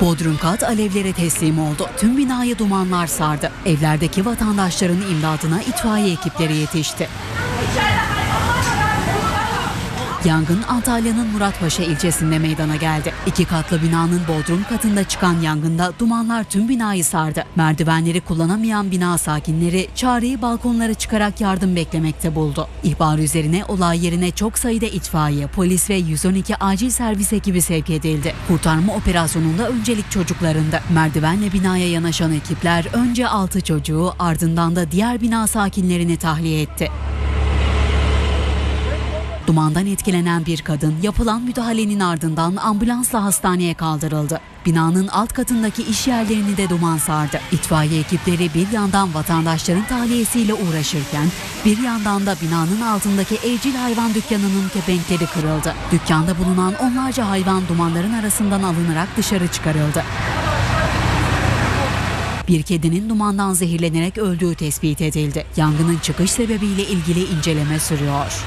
Bodrum kat alevlere teslim oldu. Tüm binayı dumanlar sardı. Evlerdeki vatandaşların imdadına itfaiye ekipleri yetişti. Yangın Antalya'nın Muratpaşa ilçesinde meydana geldi. İki katlı binanın bodrum katında çıkan yangında dumanlar tüm binayı sardı. Merdivenleri kullanamayan bina sakinleri çareyi balkonlara çıkarak yardım beklemekte buldu. İhbar üzerine olay yerine çok sayıda itfaiye, polis ve 112 acil servis ekibi sevk edildi. Kurtarma operasyonunda öncelik çocuklarında. Merdivenle binaya yanaşan ekipler önce 6 çocuğu ardından da diğer bina sakinlerini tahliye etti. Dumandan etkilenen bir kadın yapılan müdahalenin ardından ambulansla hastaneye kaldırıldı. Binanın alt katındaki iş yerlerini de duman sardı. İtfaiye ekipleri bir yandan vatandaşların tahliyesiyle uğraşırken bir yandan da binanın altındaki evcil hayvan dükkanının kepenkleri kırıldı. Dükkanda bulunan onlarca hayvan dumanların arasından alınarak dışarı çıkarıldı. Bir kedinin dumandan zehirlenerek öldüğü tespit edildi. Yangının çıkış sebebiyle ilgili inceleme sürüyor.